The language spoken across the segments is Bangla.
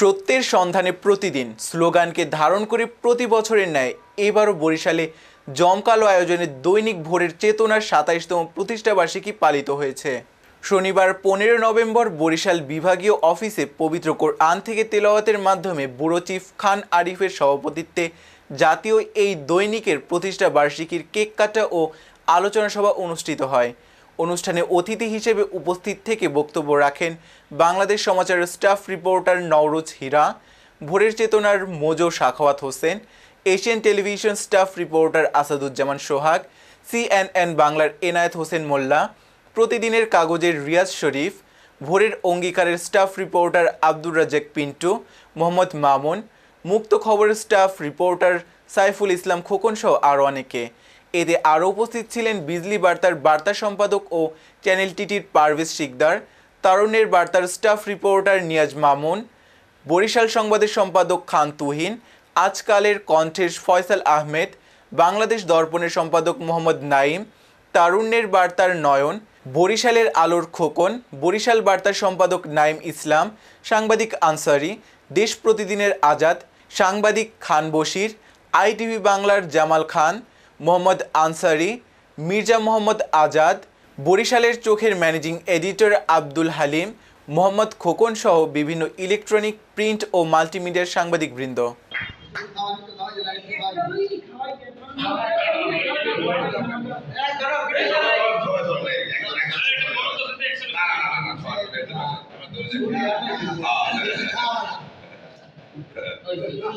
সত্যের সন্ধানে প্রতিদিন স্লোগানকে ধারণ করে প্রতি বছরের ন্যায় এবারও বরিশালে জমকালো আয়োজনে দৈনিক ভোরের চেতনার সাতাইশতম প্রতিষ্ঠাবার্ষিকী পালিত হয়েছে। শনিবার পনেরো নভেম্বর বরিশাল বিভাগীয় অফিসে পবিত্র কোরআন থেকে তেলাওয়াতের মাধ্যমে বুড়ো চিফ খান আরিফের সভাপতিত্বে জাতীয় এই দৈনিকের প্রতিষ্ঠা বার্ষিকীর কেক কাটা ও আলোচনা সভা অনুষ্ঠিত হয়। অনুষ্ঠানে অতিথি হিসেবে উপস্থিত থেকে বক্তব্য রাখেন বাংলাদেশ সমাচারের স্টাফ রিপোর্টার নওরোজ হীরা, ভোরের চেতনার mojo Sakhawat Hossain, Asian television staff reporter Asaduzzaman Sohag, CNN বাংলার এনায়েত হোসেন মোল্লা, প্রতিদিনের কাগজের রিয়াজ শরীফ, ভোরের অঙ্গীকারের স্টাফ রিপোর্টার আব্দুর রাজ্জাক পিন্টু, মোহাম্মদ মামুন, মুক্ত খবরের স্টাফ রিপোর্টার সাইফুল ইসলাম খোকন সহ আরও অনেকে। এতে আরও উপস্থিত ছিলেন বিজলি বার্তার বার্তা সম্পাদক ও চ্যানেল টিটির পারভেজ শিকদার তারুণের বার্তার স্টাফ রিপোর্টার নিয়াজ মামুন, বরিশাল সংবাদের সম্পাদক খান তুহিন, আজকালের কণ্ঠের ফয়সাল আহমেদ, বাংলাদেশ দর্পণের সম্পাদক মোহাম্মদ নাইম তারুণ্যের বার্তার নয়ন, বরিশালের আলোর খোকন, বরিশাল বার্তার সম্পাদক নাইম ইসলাম, সাংবাদিক আনসারি, দেশ প্রতিদিনের আজাদ, সাংবাদিক খান বশির, আইটিভি বাংলার জামাল খান মোহাম্মদ আনসারি, মির্জা মোহাম্মদ আজাদ, বরিশালের চোখের ম্যানেজিং এডিটর আব্দুল হালিম, মোহাম্মদ খোকন সহ বিভিন্ন ইলেকট্রনিক প্রিন্ট ও মাল্টিমিডিয়ার সাংবাদিকবৃন্দ।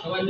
সবাই